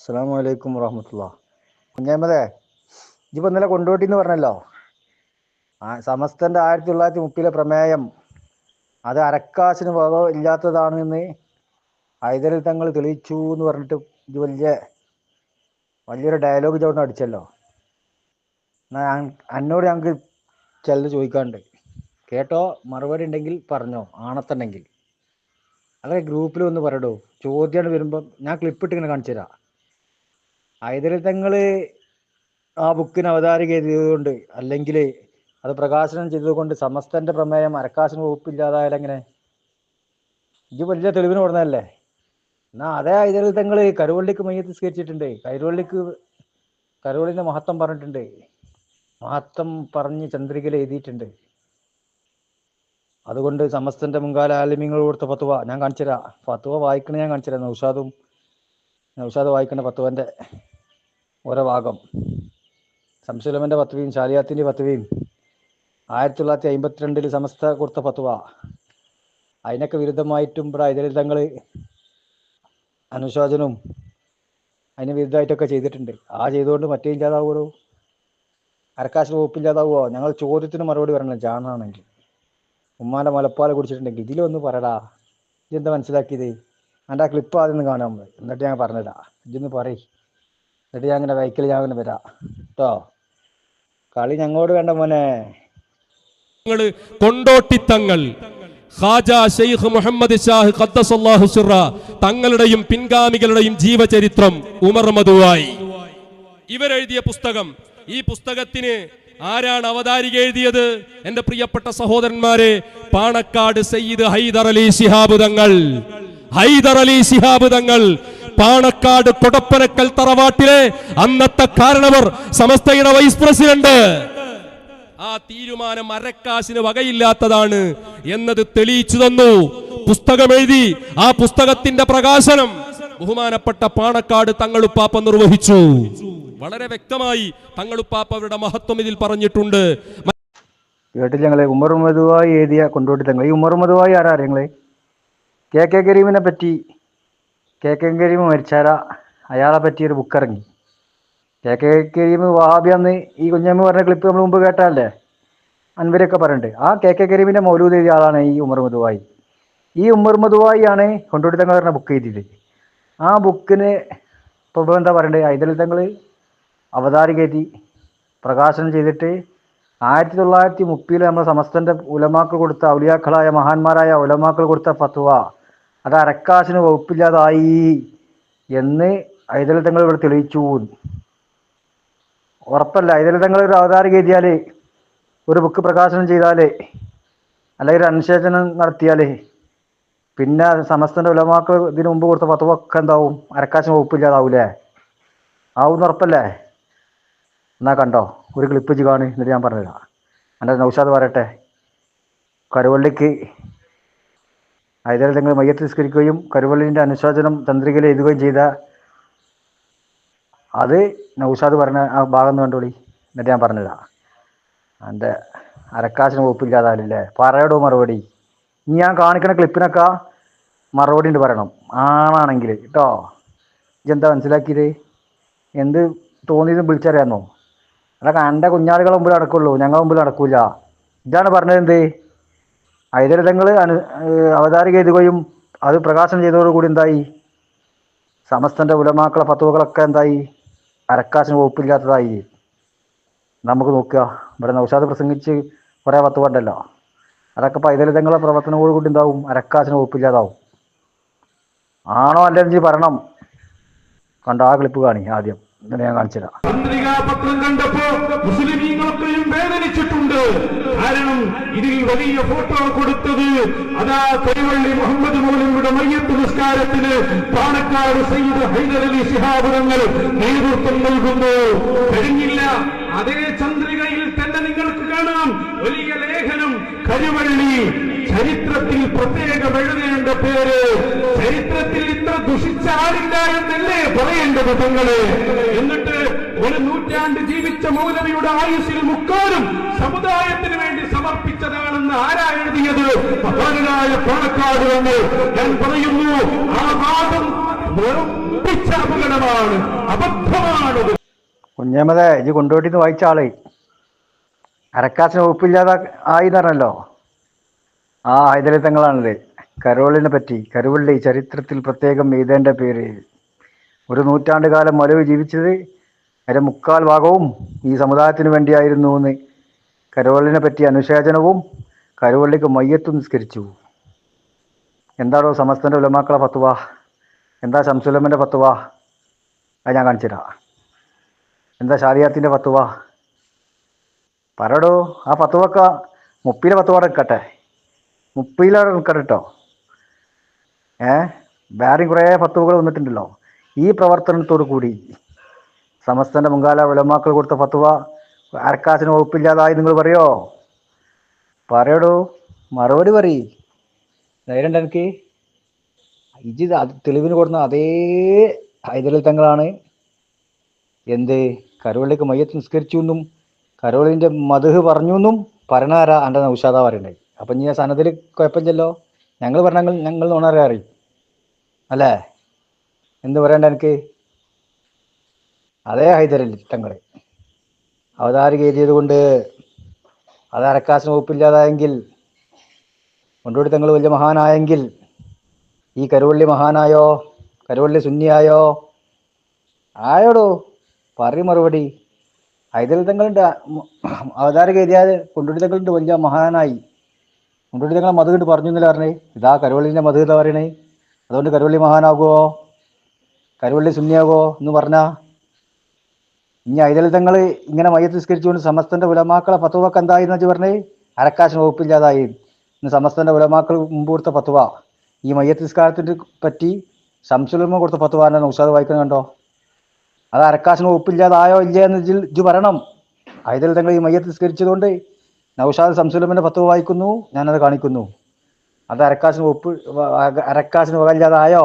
അസ്സാം വലൈക്കും വറഹമത്തുള്ള. കുഞ്ഞാമതേ ഇതിപ്പോൾ ഇന്നലെ കൊണ്ടോട്ടി പറഞ്ഞല്ലോ? ആ സമസ്തന്റെ ആയിരത്തി തൊള്ളായിരത്തി മുപ്പതിലെ പ്രമേയം അത് അരക്കാശിന് വകോ ഇല്ലാത്തതാണ് എന്ന് ഹൈദരിൽ തങ്ങൾ തെളിയിച്ചു എന്ന് പറഞ്ഞിട്ട് ഇത് വലിയ വലിയൊരു ഡയലോഗ് ചോദിച്ചു അടിച്ചല്ലോ. എന്നാ ഞാൻ- എന്നോട് ഞങ്ങൾക്ക് ചിലത് ചോദിക്കാണ്ട് കേട്ടോ? മറുപടി ഉണ്ടെങ്കിൽ പറഞ്ഞോ? ആണത്തുണ്ടെങ്കിൽ. അല്ലെ ഗ്രൂപ്പിൽ ഒന്ന് പറയടോ. ചോദ്യമാണ് വരുമ്പം ഞാൻ ക്ലിപ്പിട്ട് ഇങ്ങനെ കാണിച്ചു തരാം ഹൈദരലി തങ്ങൾ ആ ബുക്കിന് അവതാരിക ചെയ്തതുകൊണ്ട് അല്ലെങ്കിൽ അത് പ്രകാശനം ചെയ്തതുകൊണ്ട് സമസ്തന്റെ പ്രമേയം അരക്കാശന വകുപ്പില്ലാതായാലും എങ്ങനെ? ഇത് വലിയ തെളിവിന് കൊടുന്നതല്ലേ? എന്നാ അതേ ഹൈദരലി തങ്ങൾ കരുവള്ളിക്ക് മയ്യത്ത് സ്വീകരിച്ചിട്ടുണ്ട്. കരുവള്ളിക്ക് കരുവള്ളിന്റെ മഹത്വം പറഞ്ഞിട്ടുണ്ട്. മഹത്വം പറഞ്ഞ് ചന്ദ്രികയിൽ എഴുതിയിട്ടുണ്ട്. അതുകൊണ്ട് സമസ്തന്റെ മുൻകാല ആലിമ്യങ്ങൾ കൊടുത്ത ഫത്വ ഞാൻ കാണിച്ചു തരാം പത്തുവ വായിക്കണ ഞാൻ കാണിച്ചു തരാം നൗഷാദും നൗഷാദ് വായിക്കണ ഫത്തുവന്റെ ഓരോ ഭാഗം. സംസുലമന്റെ പത്തുവയും ചാലിയാത്തിന്റെ പത്തുവയും ആയിരത്തി തൊള്ളായിരത്തി അമ്പത്തിരണ്ടിൽ സമസ്ത കൊടുത്ത പത്തുവ അതിനൊക്കെ വിരുദ്ധമായിട്ടും ഐതലിതങ്ങൾ അനുശോചനവും അതിന് വിരുദ്ധമായിട്ടൊക്കെ ചെയ്തിട്ടുണ്ട്. ആ ചെയ്തുകൊണ്ട് മറ്റേ ഇല്ലാതാവുമോ അരക്കാശ് വകുപ്പില്ലാതാവുമോ ഞങ്ങൾ ചോദ്യത്തിന് മറുപടി പറയണം. ജാണാണെങ്കിൽ. ഉമ്മാന്റെ മുലപ്പാൽ കുടിച്ചിട്ടുണ്ടെങ്കിൽ ഇതിലൊന്ന് പറയടാ. ഇതെന്താ മനസ്സിലാക്കിയത്? എന്റെ ആ ക്ലിപ്പ് ആദ്യം ഒന്ന് കാണാൻ എന്നിട്ട് ഞാൻ പറഞ്ഞതാ. ഇതൊന്ന് പറയ്. എന്നിട്ട് ഞാൻ അങ്ങനെ ബൈക്കിൽ ഞാൻ അങ്ങനെ വരാം. കേട്ടോ കളി ഞങ്ങോട് വേണ്ട മോനെ. കൊണ്ടോട്ടിത്തങ്ങൾ ഷെയ്ഖ് മുഹമ്മദ് ഷാഹ് തങ്ങളുടെയും പിൻഗാമികളുടെയും ജീവചരിത്രം ഉമർ മധുവായി. ഇവരെഴുതിയ പുസ്തകം. ഈ പുസ്തകത്തിന് ആരാണ് അവതാരിക എഴുതിയത്? എന്റെ പ്രിയപ്പെട്ട സഹോദരന്മാരെ പാണക്കാട് സയ്യിദ് ഹൈദർ അലി ശിഹാബ് ഹൈദർ അലി ശിഹാബ് പാണക്കാട് കൊടപ്പനക്കൽ തറവാട്ടിലെ അന്നത്തെ കാരണവർ സമസ്തയുടെ വൈസ് പ്രസിഡന്റ്. ആ തീരുമാനം അരക്കാശിന് വകയില്ലാത്തതാണ് എന്നത് തെളിയിച്ചു തന്നു. പുസ്തകം എഴുതി ആ പുസ്തകത്തിന്റെ പ്രകാശനം ബഹുമാനപ്പെട്ട പാണക്കാട് തങ്ങളുപ്പാപ്പ നിർവഹിച്ചു. വളരെ വ്യക്തമായി തങ്ങളുപ്പാപ്പ അവരുടെ മഹത്വം ഇതിൽ പറഞ്ഞിട്ടുണ്ട്. കേട്ടില്ല ഞങ്ങളെ. ഉമർ മധുവായി എഴുതിയ കൊണ്ടോട്ടി തങ്ങൾ. ഈ ഉമർ മധുവായി ആരാ ഞങ്ങൾ? കെ കെ കരീമിനെ പറ്റി കെ കെ കരീം മരിച്ചാര അയാളെ പറ്റി ഒരു ബുക്ക് ഇറങ്ങി. കെ കെ കരീം വഹാബിയാന്ന് ഈ കുഞ്ഞമ്മ പറഞ്ഞ ക്ലിപ്പ് നമ്മൾ മുമ്പ് കേട്ടല്ലേ? അൻവരൊക്കെ പറഞ്ഞിട്ടുണ്ട് ആ കെ കെ കരീമിന്റെ മൗലൂദ് എഴുതിയ ആളാണ് ഈ ഉമർ മധുവായി. ഈ ഉമർ മധുവായി ആണ് കൊണ്ടോടി തങ്ങൾ പറഞ്ഞ ബുക്ക് എഴുതിയത്. ആ ബുക്കിന് ഇപ്പോൾ എന്താ പറയണ്ടേ? ഐതൽ തങ്ങൾ അവതാരിക എഴുതി പ്രകാശനം ചെയ്തിട്ട് ആയിരത്തി തൊള്ളായിരത്തി മുപ്പതിൽ നമ്മുടെ സമസ്തന്റെ ഉലമാക്കൾ കൊടുത്ത ഔലിയാക്കളായ മഹാന്മാരായ ഉലമാക്കൾ കൊടുത്ത ഫത്വ അത് അരക്കാശിന് വകുപ്പില്ലാതായി എന്ന് ഐതലതങ്ങൾ ഇവിടെ തെളിയിച്ചു. ഉറപ്പല്ല ഐതലതങ്ങൾ ഒരു അവതാരം എഴുതിയാൽ ഒരു ബുക്ക് പ്രകാശനം ചെയ്താൽ അല്ലെങ്കിൽ ഒരു അനുശേചനം നടത്തിയാൽ പിന്നെ സമസ്തന്റെ ഉലമാക്കൾ ഇതിനു മുമ്പ് കൊടുത്ത ഫത്വ ഒക്കെ എന്താവും? അരക്കാശിന് വകുപ്പില്ലാതാവൂലേ? ആവും ഉറപ്പല്ലേ? എന്നാ കണ്ടോ ഒരു ക്ലിപ്പ് വെച്ച് എന്നിട്ട് ഞാൻ പറഞ്ഞുതരാം. എന്റെ നൗഷാദ് പറയട്ടെ കരുവള്ളിക്ക് ഹൈദരാബാദ് തങ്ങൾ മയ്യത്ത് നിസ്കരിക്കുകയും കരുവള്ളിന്റെ അനുശോചനം തന്ത്രികയിൽ എഴുതുകയും ചെയ്ത അത് നൗഷാദ് പറഞ്ഞ ആ ഭാഗം കണ്ടോളി. എന്നിട്ട് ഞാൻ പറഞ്ഞതാ. എന്റെ അരക്കാശിന് ഒപ്പില്ലാതല്ലേ പറയടോ മറുപടി. ഇനി ഞാൻ കാണിക്കുന്ന ക്ലിപ്പിനൊക്കെ മറുപടി ഉണ്ട് പറയണം. ആണാണെങ്കിൽ കേട്ടോ. ഇതെന്താ മനസ്സിലാക്കിയത്? എന്ത് തോന്നിയതും വിളിച്ചറിയാന്നോ? അതൊക്കെ എന്റെ കുഞ്ഞാളുകളെ മുമ്പിൽ നടക്കുള്ളൂ. ഞങ്ങളുടെ മുമ്പിൽ നടക്കൂല. ഇതാണ് പറഞ്ഞത് എന്ത്? ഐതരതങ്ങൾ അനു അവതാരിക എഴുതുകയും അത് പ്രകാശനം ചെയ്തതോടുകൂടി എന്തായി? സമസ്തന്റെ ഉലമാക്കളെ പത്തുവകളൊക്കെ എന്തായി? അരക്കാശിന് വകുപ്പില്ലാത്തതായി. നമുക്ക് നോക്കുക. ഇവിടെ നൗഷാദ് പ്രസംഗിച്ച് കുറേ പത്തുവ പണ്ടല്ലോ അതൊക്കെ പൈതലിതങ്ങളെ പ്രവർത്തനങ്ങളോട് കൂടി എന്താവും? അരക്കാശിന് വകുപ്പില്ലാതാവും. ആണോ അല്ലെങ്കിൽ പറയണം. കണ്ട ആ ക്ലിപ്പ് കാണി ആദ്യം. ഇങ്ങനെ ഞാൻ കാണിച്ചുതരാം. പത്രികാപത്രം കണ്ടപ്പോ മുസ്ലിമീങ്ങളൊക്കെയും വേദനിച്ചിട്ടുണ്ട്. കാരണം ഇതിൽ വലിയ ഫോട്ടോ കൊടുത്തത് അതാ കൈവള്ളി മുഹമ്മദ് മൗലിയുടെ മയ്യത്ത് നിസ്കാരത്തിന് പാണക്കാട് സയ്യിദ് ഹൈദരലി അലി നേതൃത്വം നൽകുന്നു. കഴിഞ്ഞില്ല. അതേ ചന്ദ്രികയിൽ തന്നെ നിങ്ങൾക്ക് കാണാം. വലിയ ലേഖനം കരുവള്ളി ചരിത്രത്തിൽ പ്രത്യേകം എഴുതേണ്ട പേര് ചരിത്രത്തിൽ ഇത്ര ദുഷിച്ച ആരില്ല എന്നല്ലേ പറയേണ്ടത് തങ്ങളെ എന്നിട്ട് ഒരു നൂറ്റാണ്ട് ജീവിച്ച മൗലവിയുടെ ആയുസ്സിൽ മുക്കാലും സമുദായത്തിന് വേണ്ടി സമർപ്പിച്ചതാണെന്ന് ആരാ എഴുതിയത്? മഹാനായ പാണക്കാട് എന്ന് ഞാൻ പറയുന്നു ആ വാദം വെറുപ്പിച്ച അപകടമാണ് അബദ്ധമാണ് അബദ്ധമാണ് ഇത് കൊണ്ടുപോയിട്ട് വായിച്ച ആളേ. അരക്കാസിന് വകുപ്പില്ലാതെ ആയി പറഞ്ഞല്ലോ. ആ ഹൈദരത്തങ്ങളാണിത് കരോളിനെ പറ്റി കരുവള്ളി ചരിത്രത്തിൽ പ്രത്യേകം എഴുതേണ്ട പേര്. ഒരു നൂറ്റാണ്ട് കാലം മലവ് ജീവിച്ചത് അതിന്റെ മുക്കാൽ ഭാഗവും ഈ സമുദായത്തിന് വേണ്ടിയായിരുന്നു എന്ന്. കരോളിനെ പറ്റി അനുശേചനവും കരുവള്ളിക്ക് മയ്യത്തും നിസ്കരിച്ചു. എന്താണോ സമസ്തന്റെ ഉലമാക്കളെ ഫത്തുവ എന്താ ശംസുലമ്മന്റെ ഫത്തുവ അത് ഞാൻ കാണിച്ചുതരാം. എന്താ ഷാരിയാത്തിന്റെ ഫത്തുവ പറടോ ആ ഫത്തുവക്ക മുപ്പിലെ ഫത്തുവ നിൽക്കട്ടെ. മുപ്പിയിലവിടെ നിൽക്കട്ടെ കേട്ടോ ഏ? വേറെയും കുറേ ഫത്തുവകൾ വന്നിട്ടുണ്ടല്ലോ. ഈ പ്രവർത്തനത്തോടു കൂടി സമസ്തന്റെ മുൻകാല വിളമാക്കൾ കൊടുത്ത ഫത്തുവ അരക്കാശിന് വകുപ്പില്ലാതായി നിങ്ങൾ പറയോ? പറയടോ. മറുപടി പറയ്. ധൈര്യം എനിക്ക് ഇജി തെളിവിന് കൊടുന്ന അതേ ഹൈദരലി തങ്ങളാണ്. എന്ത്? കരോളിലേക്ക് മയ്യത്ത് നിസ്കരിച്ചു എന്നും കരോളിന്റെ മധുഹ് പറഞ്ഞു എന്നും പറഞ്ഞാരാ എന്റെ നൗഷാദ പറയണ്ടേ അപ്പം ഇനി ആ സാധനത്തിൽ കുഴപ്പമില്ലല്ലോ. ഞങ്ങൾ പറഞ്ഞ ഞങ്ങൾ നോണറിയാറി അല്ലേ? എന്ത് പറയണ്ട എനിക്ക് അതേ ഹൈദരലി തങ്ങൾ അവതാരിക കയറിയത് കൊണ്ട് അത് അരക്കാശിന് വകുപ്പില്ലാതായെങ്കിൽ കൊണ്ടുപോയി തങ്ങൾ വലിയ മഹാനായെങ്കിൽ ഈ കരുവള്ളി മഹാനായോ കരുവള്ളി സുന്നിയായോ? ആയോടോ? പറയും മറുപടി. ഹൈദരലി തങ്ങളുണ്ട്. അവതാരക കയറിയാൽ കൊണ്ടുപോയി തങ്ങളുണ്ട് വലിയ മഹാനായി. കൊണ്ടുകൂടി ഞങ്ങളെ മധു കണ്ട് പറഞ്ഞു എന്നല്ലേ പറഞ്ഞേ ഇതാ കരുവള്ളിന്റെ എന്താ പറയണേ? അതുകൊണ്ട് കരുവള്ളി മഹാനാകുമോ കരുവള്ളി സുന്നിയാകുമോ എന്ന് പറഞ്ഞാ? ഇനി ഐതലിതങ്ങൾ തങ്ങൾ ഇങ്ങനെ മയ്യത്ത് നിസ്കരിച്ചുകൊണ്ട് സമസ്തന്റെ ഉലമാക്കളെ പത്തുവക്ക് എന്ന് പറഞ്ഞേ? അരക്കാശിന് വകുപ്പില്ലാതായി. ഇന്ന് സമസ്തന്റെ ഉലമാക്കൾ മുമ്പ് കൊടുത്ത പത്തുവ. ഈ മയ്യത്ത് നിസ്കാരത്തിനെ പറ്റി സംശുലമ കൊടുത്ത പത്തുവാനാണ് ഉഷാദ് വായിക്കുന്നത് കണ്ടോ? അത് അരക്കാശിന് വകുപ്പില്ലാതായോ ഇല്ലേ എന്ന് ഇജ്ജ് പറയണം. ഐതലിതങ്ങൾ ഈ മയ്യത്ത് നിസ്കരിച്ചതുകൊണ്ട് നൗഷാദ് സംസുലമിന്റെ പത്ത് വായിക്കുന്നു ഞാനത് കാണിക്കുന്നു. അത് അരക്കാശിന് ഒപ്പ് അരക്കാശിന് വകയില്ലാതായോ?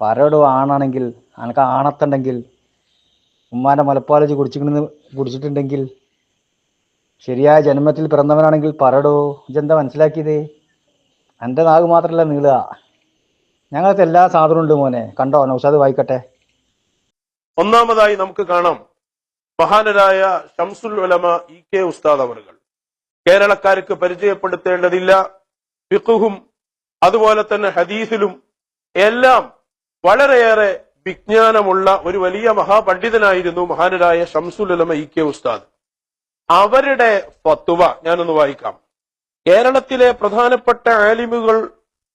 പരോട് ആണാണെങ്കിൽ അനക്ക് ആണത്തുണ്ടെങ്കിൽ ഉമ്മാന്റെ മലപ്പാലജി കുടിച്ചിട്ട് കുടിച്ചിട്ടുണ്ടെങ്കിൽ ശരിയായ ജന്മത്തിൽ പിറന്നവനാണെങ്കിൽ പറടോ ഇതെന്താ മനസ്സിലാക്കിയത്? എന്റെ നാഗ് മാത്രമല്ല നീളുക. ഞങ്ങൾക്ക് എല്ലാ സാധനവും ഉണ്ട് മോനെ. കണ്ടോ? നൗഷാദ് വായിക്കട്ടെ. ഒന്നാമതായി നമുക്ക് കാണാം. മഹാനരായ ഷംസുൽ ഉലമ ഇ കെ ഉസ്താദ് അവറുകൾ കേരളക്കാർക്ക് പരിചയപ്പെടുത്തേണ്ടതില്ല. ഫിഖുഹും അതുപോലെ തന്നെ ഹദീസിലും എല്ലാം വളരെയേറെ വിജ്ഞാനമുള്ള ഒരു വലിയ മഹാപണ്ഡിതനായിരുന്നു മഹാനരായ ഷംസുൽ ഉലമ ഇ കെ ഉസ്താദ്. അവരുടെ ഫത്തുവ ഞാനൊന്ന് വായിക്കാം. കേരളത്തിലെ പ്രധാനപ്പെട്ട ആലിമുകൾ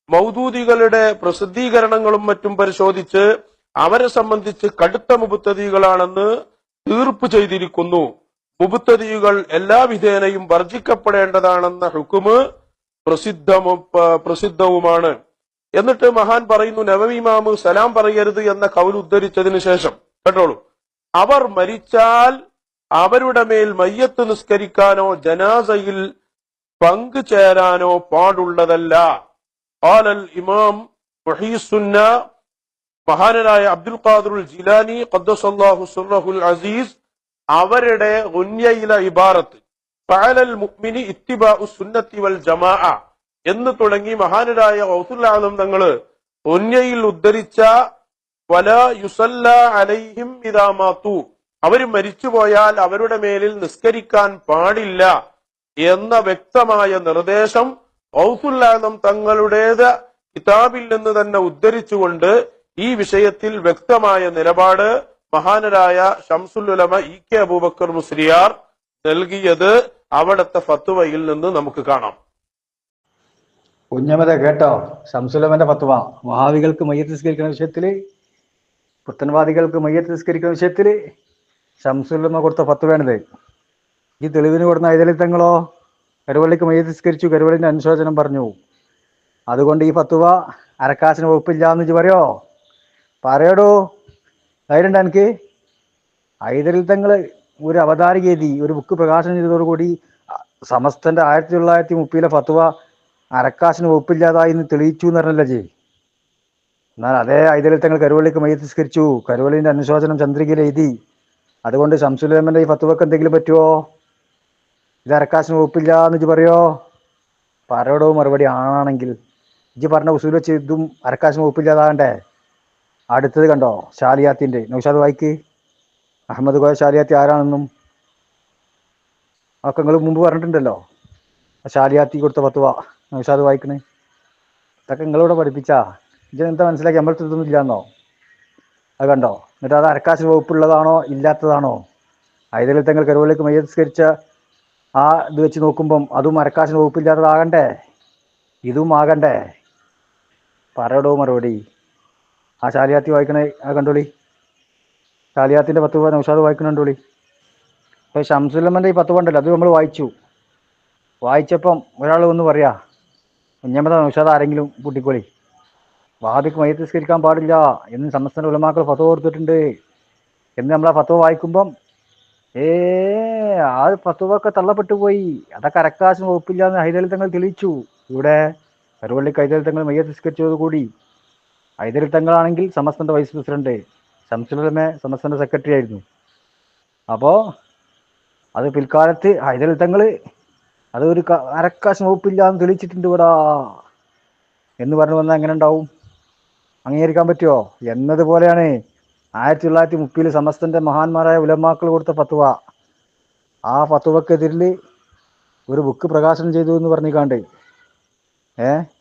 മൗദൂദികളുടെ പ്രസിദ്ധീകരണങ്ങളും മറ്റും പരിശോധിച്ച് അവരെ സംബന്ധിച്ച് കടുത്ത മുപുത്തതികളാണെന്ന് തീർപ്പ് ചെയ്തിരിക്കുന്നു. മുബുത്തതികൾ എല്ലാ വിധേനയും വർജിക്കപ്പെടേണ്ടതാണെന്ന ഹുക്കുമ് പ്രസിദ്ധ പ്രസിദ്ധവുമാണ്. എന്നിട്ട് മഹാൻ പറയുന്നു നവമിമാമ് സലാം പറയരുത് എന്ന കൗൽ ഉദ്ധരിച്ചതിന് ശേഷം കേട്ടോളൂ. അവർ മരിച്ചാൽ അവരുടെ മേൽ മയ്യത്ത് നിസ്കരിക്കാനോ ജനാസയിൽ പങ്കു ചേരാനോ പാടുള്ളതല്ല. ആലൽ ഇമാം മഹീസുന്ന മഹാനരായ അബ്ദുൽ ഖാദുൽ ജിലാനി ഖദ്ദസല്ലാഹു സുറഹുൽ അസീസ് അവരുടെ ഉന്യയില ഇബാറത്ത്. പാലൽ മുക്മിനി ഇത്തിബാഉ സുന്നത്തി വൽ ജമാഅ. എന്ന് തുടങ്ങി മഹാനരായ ഔസുല്ലാലും തങ്ങൾ ഉന്യയിൽ ഉദ്ധരിച്ച വല യുസല്ല അലൈഹിം ഇതാമാത്തു മാതു അവർ മരിച്ചുപോയാൽ അവരുടെ മേലിൽ നിസ്കരിക്കാൻ പാടില്ല എന്ന വ്യക്തമായ നിർദ്ദേശം ഔസുല്ലാദം തങ്ങളുടേത് കിതാബിൽ നിന്ന് തന്നെ ഉദ്ധരിച്ചുകൊണ്ട് ഈ വിഷയത്തിൽ വ്യക്തമായ നിലപാട് മഹാനരായ ഷംസുൽ ഉലമ ഇ കെ അബൂബക്കർ മുസ്ലിയാർ നൽകിയത് അവിടത്തെ ഫത്തുവയിൽ നിന്ന് നമുക്ക് കാണാം. കുഞ്ഞമത കേട്ടോ? ശംസുലമന്റെ ഫത്വ. വഹാവികൾക്ക് മയ്യത്ത് നിസ്കരിക്കുന്ന വിഷയത്തിൽ പുത്തൻവാദികൾക്ക് മയ്യത്ത് നിസ്കരിക്കുന്ന വിഷയത്തിൽ ശംസുലമ കൊടുത്ത ഫത്വയാണിത്. ഈ തെളിവിന് കൊടുത്ത ഐതലിത്തങ്ങളോ കരുവള്ളിക്ക് മയ്യത്ത് നിസ്കരിച്ചു കരുവള്ളിന്റെ അനുശോചനം പറഞ്ഞു. അതുകൊണ്ട് ഈ ഫത്വ അരക്കാശിന് വകുപ്പില്ല എന്ന് പറയോ? പറയടോ. ധൈര്യണ്ട എനിക്ക് തങ്ങൾ ഒരു അവതാരിക എഴുതി ഒരു ബുക്ക് പ്രകാശനം ചെയ്തതോടുകൂടി സമസ്തന്റെ ആയിരത്തി തൊള്ളായിരത്തി മുപ്പതിലെ ഫത്വ അരക്കാശിന് വകുപ്പില്ലാതായി എന്ന് തെളിയിച്ചു എന്ന് പറഞ്ഞല്ലേ ജി. എന്നാൽ അതേ ഐതലിത്തങ്ങൾ കരുവള്ളിക്ക് മയ്യത്ത് നിസ്കരിച്ചു കരുവള്ളിന്റെ അനുശോചനം ചന്ദ്രികയിൽ എഴുതി. അതുകൊണ്ട് ശംസുലേമന്റെ ഈ ഫത്വക്ക് എന്തെങ്കിലും പറ്റുമോ ഇത് അരക്കാശിന് വകുപ്പില്ല എന്ന് ഇജ്ജ് പറയോ? പറയടോ മറുപടി ആണെങ്കിൽ ഇജ്ജ് പറഞ്ഞ ഉസൂൽ വെച്ച് ഇതും അരക്കാശിന് വകുപ്പില്ലാതാകണ്ടേ? അടുത്തത് കണ്ടോ? ഷാലിയാത്തിന്റെ. നൗഷാദ് വായിക്ക്. അഹമ്മദ് കോയ ഷാലിയാത്തി ആരാണെന്നും ഒക്കെ നിങ്ങൾ മുമ്പ് പറഞ്ഞിട്ടുണ്ടല്ലോ. ഷാലിയാത്തി കൊടുത്ത പത്തുവ നൗഷാദ് വായിക്കണേ. ഇതൊക്കെ നിങ്ങളിവിടെ പഠിപ്പിച്ചാ. ഇത് എന്താ മനസ്സിലാക്കി നമ്മൾ ഇതൊന്നും അത് കണ്ടോ? എന്നിട്ട് അത് അരക്കാശ് വകുപ്പുള്ളതാണോ? ഇല്ലാത്തതാണോ? ഐതലിൽ തങ്ങൾ കരുവലേക്ക് മയ്യസ്കരിച്ച ആ ഇത് വെച്ച് നോക്കുമ്പം അതും അരക്കാശിന് വകുപ്പില്ലാത്തതാകണ്ടേ? ഇതും ആകണ്ടേ? പറയടോ മറുപടി. ആ ശാലിയാത്തി വായിക്കണേ കണ്ടോളി. ശാലിയാത്തിന്റെ പത്ത് രൂപ നൗഷാദ് വായിക്കണ കണ്ടോളി. അപ്പോൾ ഷംസുലമ്മന്റെ ഈ പത്ത് പണ്ടല്ലോ അത് നമ്മൾ വായിച്ചു. വായിച്ചപ്പം ഒരാൾ ഒന്ന് പറയാ കുഞ്ഞമ്മത നൗഷാദ് ആരെങ്കിലും കൂട്ടിക്കോളി. വാദിക്ക് മയ്യത്ത് പാടില്ല. എന്ന് സമസ്തന്റെ ഉലമാക്കൾ ഫത്തോ കൊടുത്തിട്ടുണ്ട്. എന്ന് നമ്മൾ ആ ഫത്തോ വായിക്കുമ്പം ഏ ആ ഫത്തുവൊക്കെ തള്ളപ്പെട്ടു പോയി. അതൊക്കെ അരക്കാശം വകുപ്പില്ല എന്ന് ഹൈദലിത്തങ്ങൾ തെളിയിച്ചു. ഇവിടെ കരുവള്ളിക്ക് കൈതലിത്തങ്ങൾ മയ്യത്ത് നിസ്കരിച്ചതോടുകൂടി ഹൈദലിത്തങ്ങളാണെങ്കിൽ സമസ്തന്റെ വൈസ് പ്രസിഡന്റ് ശംസുലമെ സമസ്തന്റെ സെക്രട്ടറി ആയിരുന്നു. അപ്പോൾ അത് പിൽക്കാലത്ത് ഹൈദരി തങ്ങൾ അത് ഒരു അരക്കാശം വകുപ്പില്ല എന്ന് തെളിയിച്ചിട്ടുണ്ട് ഇവിടെ. എന്ന് പറഞ്ഞു വന്നാൽ എങ്ങനെ ഉണ്ടാവും? അംഗീകരിക്കാൻ പറ്റുമോ എന്നതുപോലെയാണ് ആയിരത്തി തൊള്ളായിരത്തി മുപ്പതിൽ സമസ്തന്റെ മഹാന്മാരായ ഉലമാക്കൾ കൊടുത്ത ഫത്തുവ ആ ഫത്തുവക്കെതിരിൽ ഒരു ബുക്ക് പ്രകാശനം ചെയ്തു എന്ന് പറഞ്ഞിക്കാണ്ട്. ഏ?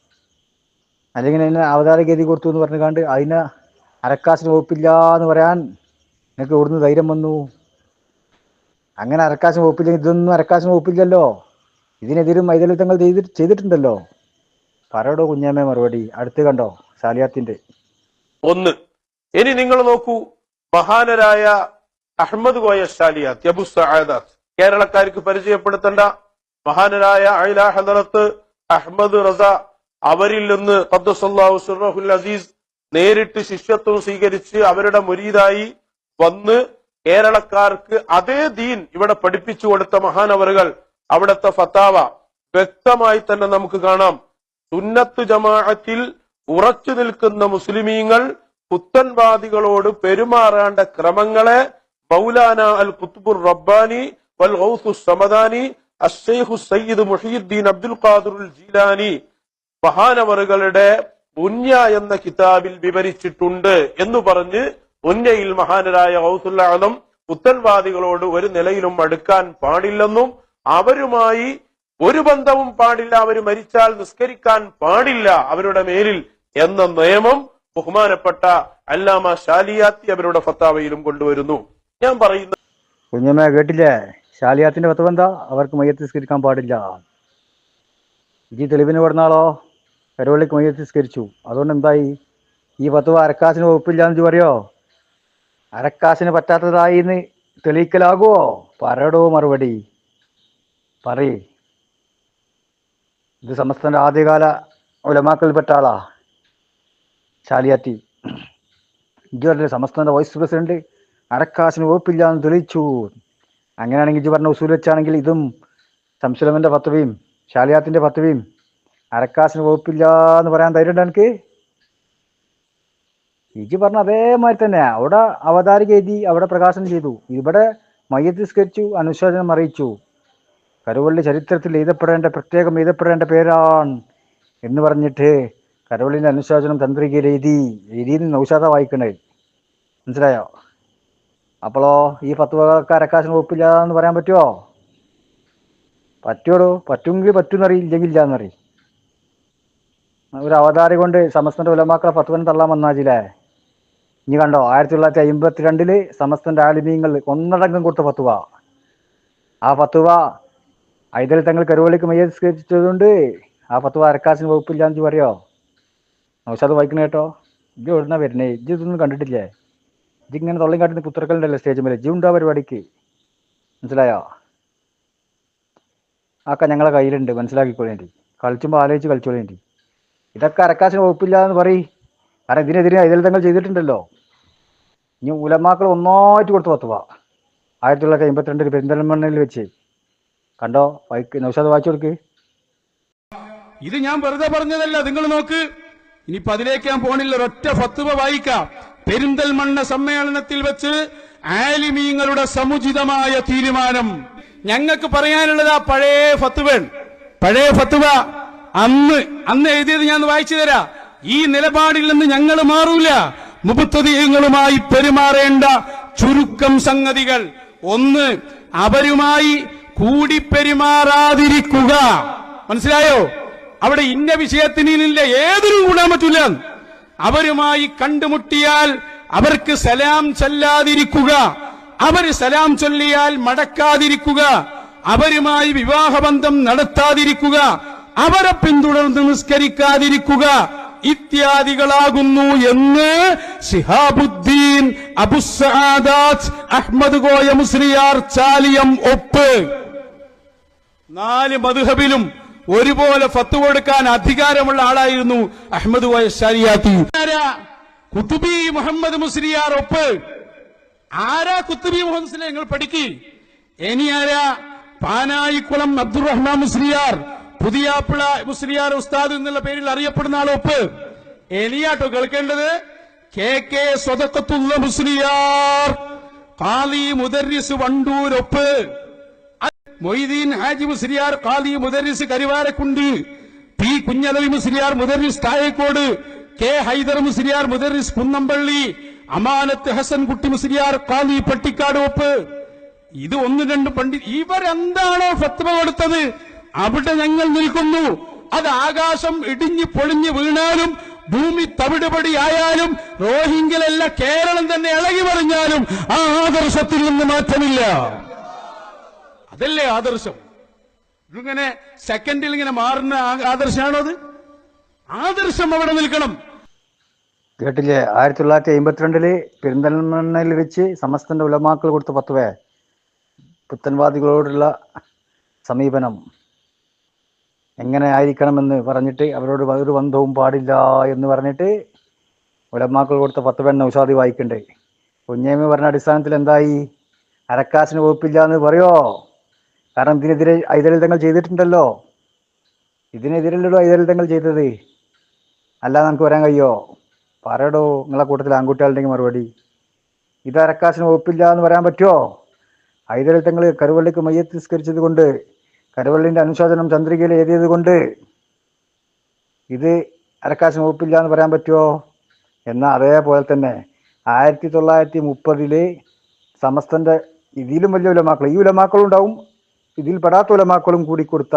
അല്ലെങ്കിൽ അതിന് അവതാര ഗതി കൊടുത്തു എന്ന് പറഞ്ഞുകൊണ്ട് അതിന് അരക്കാശിന് വകുപ്പില്ല എന്ന് പറയാൻ നിനക്ക് ഇവിടുന്ന് ധൈര്യം വന്നു. അങ്ങനെ അരക്കാശിന് വകുപ്പില്ല ഇതൊന്നും അരക്കാശിന് വകുപ്പില്ലല്ലോ. ഇതിനെതിരും മൈതലിത്തങ്ങൾ ചെയ്തി ചെയ്തിട്ടുണ്ടല്ലോ. പറയടോ കുഞ്ഞാമ്മ മറുപടി. അടുത്ത് കണ്ടോ സാലിയാത്തിന്റെ ഒന്ന് ഇനി നിങ്ങൾ നോക്കൂ മഹാനരായ അഹമ്മദ് കോയ സാലിയാത്ത് അബു സആദാത്ത് കേരളക്കാർക്ക് പരിചയപ്പെടുത്തേണ്ട മഹാനരായ അയില ഹദറത്ത് അഹമ്മദ് റസ അവരിൽ നിന്ന് ഖദ്ദസല്ലാഹു സിർറഹുൽ അസീസ് നേരിട്ട് ശിഷ്യത്വം സ്വീകരിച്ച് അവരുടെ മുരീതായി വന്ന് കേരളക്കാർക്ക് അതേ ദീൻ ഇവിടെ പഠിപ്പിച്ചു കൊടുത്ത മഹാനവറുകൾ അവിടുത്തെ ഫത്താവ വ്യക്തമായി തന്നെ നമുക്ക് കാണാം. സുന്നത്ത് ജമാഅത്തിൽ ഉറച്ചു നിൽക്കുന്ന മുസ്ലിമീങ്ങൾ പുത്തൻവാദികളോട് പെരുമാറേണ്ട ക്രമങ്ങളെ മൗലാന അൽ കുത്തുബുർ റബ്ബാനി വൽ ഗൗസു സമദാനി അഷൈഖു സയ്യിദ് മുഹീദ്ദീൻ അബ്ദുൽ ഖാദിറുൽ ജീലാനി മഹാനവറുകളുടെ ഉന്യ എന്ന കിതാബിൽ വിവരിച്ചിട്ടുണ്ട് എന്ന് പറഞ്ഞ് ഉന്യയിൽ മഹാനരായ ആലം പുത്തൻവാദികളോട് ഒരു നിലയിലും അടുക്കാൻ പാടില്ലെന്നും അവരുമായി ഒരു ബന്ധവും പാടില്ല അവർ മരിച്ചാൽ നിസ്കരിക്കാൻ പാടില്ല അവരുടെ മേലിൽ എന്ന നിയമം ബഹുമാനപ്പെട്ട അല്ലാമ ഷാലിയാത്തി അവരുടെ ഫത്താവയിലും കൊണ്ടുവരുന്നു. ഞാൻ പറയുന്നു കുഞ്ഞമ്മ കേട്ടില്ലേ? ശാലിയാത്തിന്റെ പത്ത് എന്താ? അവർക്ക് മയ്യത്ത് നിസ്കരിക്കാൻ പാടില്ല. ഇജി തെളിവിന് പെടുന്നാളോ കരുവള്ളിക്ക് മയ്യത്ത് തിസ്കരിച്ചു അതുകൊണ്ട് എന്തായി? ഈ പത്ത് അരക്കാശിന് വകുപ്പില്ലാന്ന് പറയോ? അരക്കാശിന് പറ്റാത്തതായി എന്ന് തെളിയിക്കലാകുവോ? പറയടോ മറുപടി. പറയ. ഇത് സമസ്തന്റെ ആദ്യകാല ഉലമാക്കളിൽപ്പെട്ട ആളാ. ചാലിയാറ്റി. ഇജ്ജ് സമസ്തന്റെ വൈസ് പ്രസിഡന്റ് അരക്കാശിന് വകുപ്പില്ല എന്ന് തെളിയിച്ചു. അങ്ങനെയാണെങ്കിൽ ഇജ്ജ് പറഞ്ഞ ഉസൂൽ വെച്ചാണെങ്കിൽ ഇതും സംസുലമന്റെ പത്തുവയും ശാലിയാത്തിന്റെ പത്തുവിയും അരക്കാശിന് വകുപ്പില്ല എന്ന് പറയാൻ ധൈര്യമുണ്ട് എനിക്ക്? ഇജി പറഞ്ഞ അതേമാതിരി തന്നെ. അവിടെ അവതാരിക എഴുതി അവിടെ പ്രകാശനം ചെയ്തു. ഇവിടെ മയ്യത്തിസ്കരിച്ചു അനുശോചനം അറിയിച്ചു. കരുവള്ളി ചരിത്രത്തിൽ എഴുതപ്പെടേണ്ട പ്രത്യേകം എഴുതപ്പെടേണ്ട പേരാണ് എന്ന് പറഞ്ഞിട്ട് കരുവള്ളിന്റെ അനുശോചനം തന്ത്രികയിൽ എഴുതി എഴുതി നൗഷാദ വായിക്കണേ. മനസ്സിലായോ? അപ്പോളോ ഈ പത്ത് വകക്കാരക്കാശിന് വകുപ്പില്ല എന്ന് പറയാൻ പറ്റുമോ? പറ്റുമോ പറ്റുമെങ്കിൽ പറ്റുമെന്നറിയും ഇല്ലെങ്കിൽ ഇല്ല എന്നറി ഒരു അവതാരി കൊണ്ട് സമസ്തന്റെ ഉലമാക്കളെ പത്തുവൻ തള്ളാൻ വന്നാച്ചില്ലേ ഇനി കണ്ടോ ആയിരത്തി തൊള്ളായിരത്തി അമ്പത്തി രണ്ടിൽ സമസ്തന്റെ ആലിമീങ്ങൾ ഒന്നടങ്കം കൊടുത്ത പത്തുവ ആ പത്തുവ ഐതൽ തങ്ങൾ കരുവള്ളിക്ക് മയ്യസ്കരിച്ചതുകൊണ്ട് ആ പത്തുവ അരക്കാശിന് വകുപ്പില്ല എന്ന് പറയോ? നൗഷാദ് വായിക്കണ കേട്ടോ. ഇജ്ജ് എവിടുന്ന വരുന്നേ? ഇജ്ജ് ഇതൊന്നും കണ്ടിട്ടില്ലേ? ഇജ്ജ് ഇങ്ങനെ തൊള്ളിയും കാട്ടുന്ന പുത്രക്കളുണ്ടല്ലോ സ്റ്റേജ് മേലെ. ഇജ്ജ് പരിപാടിക്ക്? മനസ്സിലായോ? ആക്ക ഞങ്ങളെ കയ്യിലുണ്ട്. മനസ്സിലാക്കിക്കോളേണ്ടി കളിച്ചുമ്പോൾ ആലോചിച്ച് കളിച്ചോളേണ്ടി ഇതൊക്കെ അരക്കാശിന് ഉറപ്പില്ല എന്ന് പറയും. കാരണം ഇതിനെതിരെ ഇതിൽ തങ്ങൾ ചെയ്തിട്ടുണ്ടല്ലോ. ഇനി ഉലമാക്കൾ ഒന്നായിട്ട് കൊടുത്തു പത്തുവ ആയിരത്തി തൊള്ളായിരത്തി അമ്പത്തിരണ്ടിൽ പെരിന്തൽമണ്ണയിൽ വെച്ച്. കണ്ടോ? വൈക്ക് നൗഷാദ് വായിച്ചു കൊടുക്ക്. ഇത് ഞാൻ വെറുതെ പറഞ്ഞതല്ല. നിങ്ങൾ നോക്ക്. ഇനി അതിലേക്ക് ഞാൻ പോണില്ല ഒരൊറ്റ ഫത്തുവ വായിക്കാം. പെരിന്തൽമണ്ണ സമ്മേളനത്തിൽ വെച്ച് ആലിമീങ്ങളുടെ സമുചിതമായ തീരുമാനം. ഞങ്ങൾക്ക് പറയാനുള്ളത് ആ പഴയ ഫത്തുവൻ പഴയ ഫത്തുവ അന്ന് അന്ന് എഴുതിയത് ഞാൻ വായിച്ചു തരാം. ഈ നിലപാടിൽ നിന്ന് ഞങ്ങൾ മാറൂല. മുപ്പത്തതീയങ്ങളുമായി പെരുമാറേണ്ട ചുരുക്കം സംഗതികൾ. ഒന്ന് അവരുമായി കൂടി പെരുമാറാതിരിക്കുക. മനസ്സിലായോ? അവിടെ ഇന്ന വിഷയത്തിനില്ല ഏതൊരു കൂടാൻ പറ്റൂല. അവരുമായി കണ്ടുമുട്ടിയാൽ അവർക്ക് സലാം ചൊല്ലാതിരിക്കുക. അവർ സലാം ചൊല്ലിയാൽ മടക്കാതിരിക്കുക. അവരുമായി വിവാഹബന്ധം നടത്താതിരിക്കുക. അവരെ പിന്തുടർന്ന് നിസ്കരിക്കാതിരിക്കുക. ഇത്യാദികളാകുന്നു എന്ന് സിഹാബുദ്ദീൻ അബുസാദാസ് അഹ്മദ് കോയ മുസ്ലിയാർ ചാലിയം ഒപ്പ്. നാല് മധുഹബിലും ഒരുപോലെ ഫത്ത് കൊടുക്കാൻ അധികാരമുള്ള ആളായിരുന്നു അഹമ്മദ് കോയ ശാലിയാത്തി? കുത്തുബി മുഹമ്മദ് മുസ്ലിയാർ ഒപ്പ്. ആരാ കുത്തുബി മുഹമ്മദ് നിങ്ങൾ പഠിക്കി? ഇനി ആരാ പാനായിക്കുളം അബ്ദുറഹ്മാൻ മുസ്ലിയാർ പുതിയാപ്പിള മുസ്ലിയാർ ഉസ്താദ് എന്നുള്ള പേരിൽ അറിയപ്പെടുന്ന ആളെ ഒപ്പ്. ഇനിയാട്ടോ കേൾക്കേണ്ടത്? കെ കെ സ്വതക്കത്തുള്ള മുസ്ലിയാർ കാലി മുദരിസ് വണ്ടൂരൊപ്പ് മൊയ്തീൻ ഹാജി മുസ്ലിയാർ കാലി മുദരിസ് കരിവാരക്കുണ്ട്. പി കുഞ്ഞലവി മുസ്ലിയാർ മുദരിസ് താഴേക്കോട്. കെ ഹൈദർ മുസ്ലിയാർ മുദരിസ് കുന്നമ്പള്ളി. അമാനത്ത് ഹസൻ കുട്ടി മുസ്ലിയാർ കാലി പട്ടിക്കാട് ഒപ്പ്. ഇത് ഒന്ന് രണ്ട് പണ്ഡിത് ഇവരെന്താണോ ഫത്വ കൊടുത്തത്? അവിടെ ഞങ്ങൾ നിൽക്കുന്നു. അത് ആകാശം ഇടിഞ്ഞു പൊളിഞ്ഞു വീണാലും ഭൂമി തവിടുപടി ആയാലും റോഹിംഗ്യലല്ല കേരളം തന്നെ ഇളകി പറഞ്ഞാലും ആ ആദർശത്തിൽ നിന്ന് മാറ്റമില്ല. അതല്ലേ ആദർശം? ഇതിങ്ങനെ സെക്കൻഡിൽ ഇങ്ങനെ മാറുന്ന ആദർശമാണോ അത്? ആദർശം അവിടെ നിൽക്കണം. കേട്ടില്ലേ? ആയിരത്തി തൊള്ളായിരത്തി അമ്പത്തിരണ്ടിൽ പെരിന്തൽമണ്ണയിൽ വെച്ച് സമസ്തന്റെ ഉലമാക്കൾ കൊടുത്ത പത്തുവേ പുത്തൻവാദികളോടുള്ള സമീപനം. എങ്ങനെ ആയിരിക്കണമെന്ന് പറഞ്ഞിട്ട് അവരോട് ഒരു ബന്ധവും പാടില്ല എന്ന് പറഞ്ഞിട്ട് ഉലമാക്കൾ കൊടുത്ത പത്ത് പത്തുവേ നൗഷാദി വായിക്കണ്ടേ. കുഞ്ഞേമി പറഞ്ഞ അടിസ്ഥാനത്തിൽ എന്തായി? അരക്കാശിന് വകുപ്പില്ല എന്ന് പറയോ? കാരണം ഇതിനെതിരെ ഐതരിതങ്ങൾ ചെയ്തിട്ടുണ്ടല്ലോ. ഇതിനെതിരല്ലോ ഐതരിതങ്ങൾ ചെയ്തത്? അല്ലാതെ നമുക്ക് വരാൻ കഴിയോ? പറയടോ നിങ്ങളെ കൂട്ടത്തിൽ ആൺകുട്ടികളുണ്ടെങ്കിൽ മറുപടി. ഇത് അരക്കാശിന് വകുപ്പില്ല എന്ന് പറയാൻ പറ്റുമോ ഐതൽ തങ്ങൾ കരുവള്ളിക്ക് മയ്യത്ത് നിസ്കരിച്ചത് കൊണ്ട് കരുവള്ളിന്റെ അനുശോചനം ചന്ദ്രികയിൽ എഴുതിയത് കൊണ്ട്. ഇത് അരക്കാശിന് വകുപ്പില്ല എന്ന് പറയാൻ പറ്റുമോ എന്നാൽ അതേപോലെ തന്നെ ആയിരത്തി തൊള്ളായിരത്തി മുപ്പതിൽ സമസ്തന്റെ ഇതിലും വലിയ ഉലമാക്കൾ ഈ ഉലമാക്കളും ഉണ്ടാവും ഇതിൽ പെടാത്ത ഉലമാക്കളും കൂടി കൊടുത്ത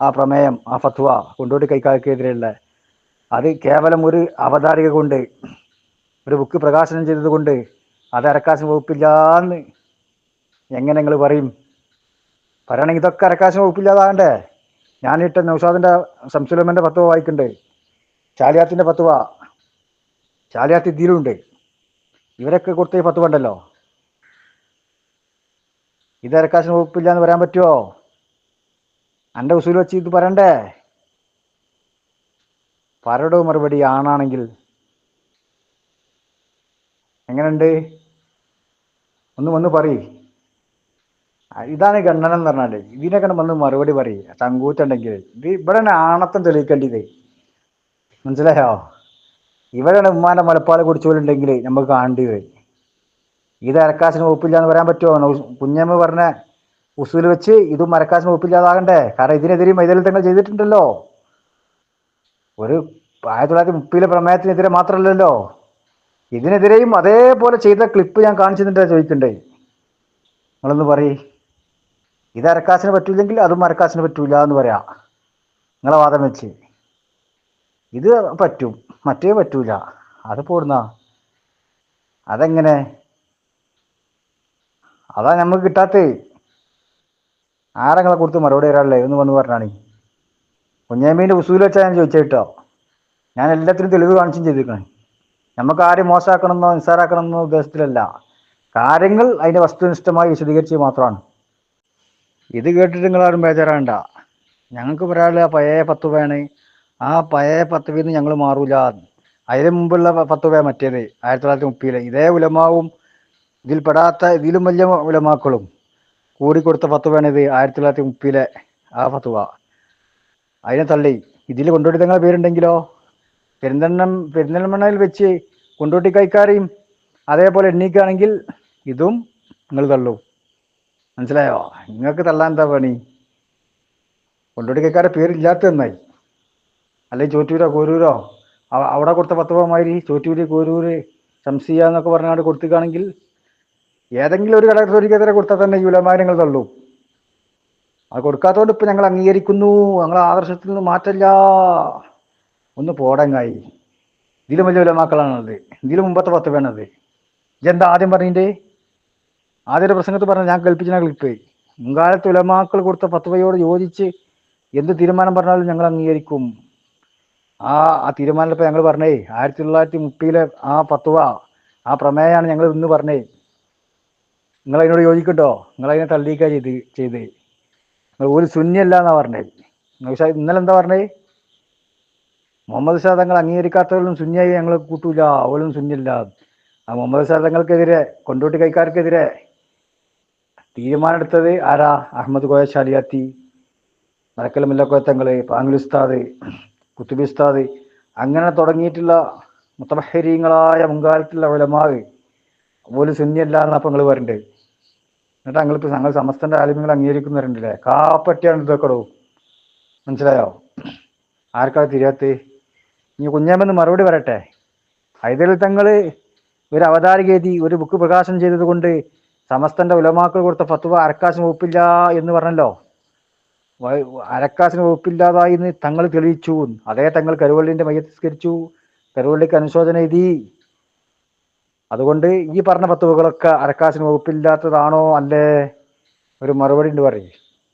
ആ പ്രമേയം ആ ഫത്വ കൊണ്ടോട്ടി കൈക്കാർക്കെതിരെയുള്ള അത് കേവലം ഒരു അവതാരിക കൊണ്ട് ഒരു ബുക്ക് പ്രകാശനം ചെയ്തതുകൊണ്ട് അത് അരക്കാശിന് വകുപ്പില്ലാന്ന് എങ്ങനെ നിങ്ങൾ പറയും? പറയണമെങ്കിൽ ഇതൊക്കെ അരക്കാശം വകുപ്പില്ലാതാകണ്ടേ? ഞാനിട്ട നൗഷാദിന്റെ സംസുലമന്റെ പത്തുവ വായിക്കുന്നുണ്ട് ചാലിയാത്തിന്റെ പത്തുവ ചാലിയാത്തി ഇതിലുണ്ട്. ഇവരൊക്കെ കൊടുത്ത ഈ പത്തുവ ഉണ്ടല്ലോ. ഇത് അരക്കാശം വകുപ്പില്ല എന്ന് പറയാൻ പറ്റുമോ എന്റെ ഉസൂൽ വെച്ച് ഇത് പറയണ്ടേ? പറടോ മറുപടി ആണാണെങ്കിൽ എങ്ങനെയുണ്ട്? ഒന്ന് വന്ന് പറയ്. ഇതാണ് ഗണ്ണനം എന്ന് പറഞ്ഞാൽ. ഇതിനൊക്കെ വന്ന് മറുപടി പറയ്. ചങ്കൂറ്റുണ്ടെങ്കിൽ. ഇത് ഇവിടെയാണ് ആണത്തം തെളിയിക്കേണ്ടത്. മനസ്സിലായോ? ഇവിടെയാണ് ഉമ്മാന്റെ മുലപ്പാൽ കുടിച്ചോലുണ്ടെങ്കിൽ നമുക്ക് കാണേണ്ടി വരും. ഇത് അരക്കാശിന് എന്ന് പറയാൻ പറ്റുമോ? കുഞ്ഞമ്മ പറഞ്ഞ ഉസൂൽ വെച്ച് ഇതും അരക്കാശിന് വകുപ്പില്ലാതാകണ്ടേ. കാരണം ഇതിനെതിരെ മൈതലത്തങ്ങൾ ചെയ്തിട്ടുണ്ടല്ലോ. ഒരു ആയിരത്തി തൊള്ളായിരത്തി മുപ്പതിലെ പ്രമേയത്തിനെതിരെ മാത്രമല്ലല്ലോ. ഇതിനെതിരെയും അതേപോലെ ചെയ്ത ക്ലിപ്പ് ഞാൻ കാണിച്ചിട്ടുണ്ട് ചോദിക്കണ്ടേ നിങ്ങളൊന്ന് പറയ്. ഇത് അരക്കാശിന് പറ്റൂലെങ്കിൽ അതും അരക്കാശിന് പറ്റൂല എന്ന് പറയാ. നിങ്ങളെ വാദം വെച്ച്. ഇത് പറ്റും മറ്റേ പറ്റൂല. അത് പോടുന്ന. അതെങ്ങനെ? അതാ നമുക്ക് കിട്ടാത്തേ ആരെങ്ങളെ കൊടുത്ത് മറുപടി തരാറില്ലേ എന്ന് വന്ന് പറഞ്ഞാണേ. കുഞ്ഞേമീന്റെ ഉസൂൽ വെച്ചാൽ ഞാൻ ചോദിച്ചത് കേട്ടോ. ഞാൻ എല്ലാത്തിനും തെളിവ് കാണിച്ചും ചെയ്തിരിക്കണേ. നമുക്ക് ആരും മോശമാക്കണമെന്നോ നിസ്സാരാക്കണമെന്നോ ഉദ്ദേശത്തിലല്ല. കാര്യങ്ങൾ അതിന്റെ വസ്തുനിഷ്ഠമായി വിശദീകരിച്ച് മാത്രമാണ്. ഇത് കേട്ടിട്ട് നിങ്ങളാരും ബേജാറാണ്ട ഞങ്ങൾക്ക് പറയാനുള്ള പഴയ പത്ത് പേണ് ആ പഴയ പത്ത് വീന്ന് ഞങ്ങൾ മാറൂല. അതിന് മുമ്പുള്ള പത്ത് പേ മറ്റേത്. ആയിരത്തി തൊള്ളായിരത്തി മുപ്പതിലെ. ഇതേ ഉലമാവും ഇതിൽ പെടാത്ത ഇതിലും വലിയ ഉലമാക്കളും കൂടിക്കൊടുത്ത പത്ത് പേണിത് ആയിരത്തി തൊള്ളായിരത്തി മുപ്പതിലെ ആ ഫത്തുവ അതിനെ തള്ളി ഇതിൽ തങ്ങളെ പേരുണ്ടെങ്കിലോ പെരിന്തണ്ണം പെരിന്തൽമണ്ണയിൽ വെച്ച് കൊണ്ടോട്ടി കൈക്കാരെയും അതേപോലെ എണ്ണീക്കുകയാണെങ്കിൽ ഇതും നിങ്ങൾ തള്ളൂ മനസ്സിലായോ നിങ്ങൾക്ക് തള്ളാൻ എന്താ പണി കൊണ്ടോട്ടി കൈക്കാരെ പേരില്ലാത്ത നന്നായി അല്ലെങ്കിൽ ചോറ്റൂരോ കോരൂരോ അവ- അവിടെ കൊടുത്ത പത്ത് മാതിരി ചോറ്റൂര് കോരൂര് ശംസിയ എന്നൊക്കെ പറഞ്ഞാണ്ട് കൊടുത്തുകയാണെങ്കിൽ ഏതെങ്കിലും ഒരു ഘടകത്തോരിക്കെതിരെ കൊടുത്താൽ തന്നെ ഈ ഉലമാനങ്ങൾ തള്ളൂ അത് കൊടുക്കാത്തതുകൊണ്ട് ഇപ്പൊ ഞങ്ങൾ അംഗീകരിക്കുന്നു. ഞങ്ങളെ ആദർശത്തിൽ നിന്ന് മാറ്റല്ല ഒന്ന് പോടങ്ങായി. ഇതിലും വലിയ ഉലമാക്കളാണത്. ഇതിലും മുമ്പത്തെ പത്ത് വേണത് ഇതെന്താ ആദ്യം പറഞ്ഞിട്ട് ആദ്യത്തെ പ്രസംഗത്തിൽ പറഞ്ഞ ഞാൻ കൽപ്പിച്ച ക്ലിപ്പ് മുൻകാലത്ത് ഉലമാക്കൾ കൊടുത്ത പത്തുവയോട് യോജിച്ച് എന്ത് തീരുമാനം പറഞ്ഞാലും ഞങ്ങൾ അംഗീകരിക്കും. ആ ആ തീരുമാനം ഇപ്പൊ ഞങ്ങൾ പറഞ്ഞേ ആയിരത്തി തൊള്ളായിരത്തി മുപ്പതിലെ ആ പത്തുവ ആ പ്രമേയമാണ് ഞങ്ങൾ ഇന്ന് പറഞ്ഞേ. നിങ്ങൾ അതിനോട് യോജിക്കട്ടോ? നിങ്ങൾ അതിനെ തള്ളിയിക്കാ ചെയ്ത് ചെയ്ത്. ഒരു ശൂന്യല്ല എന്നാ പറഞ്ഞേ നിങ്ങൾ ഇന്നലെ എന്താ പറഞ്ഞേ? മുഹമ്മദ് ഷാ തങ്ങൾ അംഗീകരിക്കാത്തവരും ശൂന്യായി ഞങ്ങൾ കൂട്ടൂല. അവളും ശൂന്യല്ല ആ മുഹമ്മദ് ഷാ തങ്ങൾക്കെതിരെ കൊണ്ടോട്ടി കൈക്കാർക്കെതിരെ തീരുമാനമെടുത്തത് ആരാ? അഹമ്മദ് കോയ ഷാലിയാത്തി മലക്കൽ മില്ലക്കോയത്തങ്ങൾ പാങ്ങൽ ഉസ്താദ് കുത്തുബി ഉസ്താദ്. അങ്ങനെ തുടങ്ങിയിട്ടുള്ള മുത്തമഹരീങ്ങളായ മുൻകാലത്തുള്ള വിലമാവ് പോലും ശൂന്യല്ല എന്നപ്പം നിങ്ങൾ പറയുന്നുണ്ട് എന്നിട്ട് ഞങ്ങളിപ്പോൾ ഞങ്ങൾ സമസ്തന്റെ ആലിമ്യങ്ങൾ അംഗീകരിക്കുന്നവരുണ്ടല്ലേ? കാപ്പറ്റിയാണ് ഇതൊക്കെടോ. മനസ്സിലായോ? ആർക്കാ തിരിയാത്ത്? ഇനി കുഞ്ഞാമെന്ന് മറുപടി വരട്ടെ ഹൈദരലി തങ്ങൾ ഒരു അവതാരകേതി ഒരു ബുക്ക് പ്രകാശനം ചെയ്തത് കൊണ്ട് സമസ്തന്റെ ഉലമാക്കൾ കൊടുത്ത ഫത്വ അരക്കാശിന് വകുപ്പില്ല എന്ന് പറഞ്ഞല്ലോ. അരക്കാശിന് വകുപ്പില്ലാതായി തങ്ങൾ തെളിയിച്ചു. അതേ തങ്ങൾ കരുവള്ളിന്റെ മയ്യത്തിസ്കരിച്ചു കരുവള്ളിക്ക് അനുശോചന എഴുതി. അതുകൊണ്ട് ഈ പറഞ്ഞ പത്തുവകളൊക്കെ അരക്കാശിന് വകുപ്പില്ലാത്തതാണോ അല്ലേ ഒരു മറുപടി ഉണ്ട് പറയും.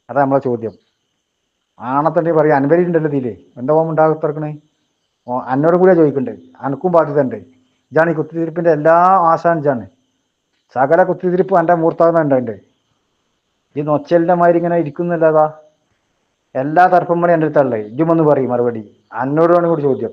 അതാ നമ്മളെ ചോദ്യം. ആണത്തണ്ടി പറയും അൻവരി ഉണ്ടല്ലോ ഇതിൽ. എന്താ ഓം ഉണ്ടാകത്തിറക്കണേ ഓ അന്നോട് കൂടെ ചോദിക്കണ്ടേ. അനക്കും ബാധ്യത ഉണ്ട് ഇതാണ് ഈ കുത്തിത്തിരിപ്പിന്റെ എല്ലാ ആശാൻ ഇതാണ്. സകല കുത്തിത്തിരിപ്പും എന്റെ മൂർത്താകുന്നുണ്ട് ഈ നൊച്ചലിന്റെ മാതിരി ഇങ്ങനെ ഇരിക്കുന്നില്ലതാ എല്ലാ തർപ്പം പണി എന്റെ അടുത്തുള്ളത് ഇജുമെന്ന് പറയും മറുപടി. അന്നോടാണ് കൂടി ചോദ്യം.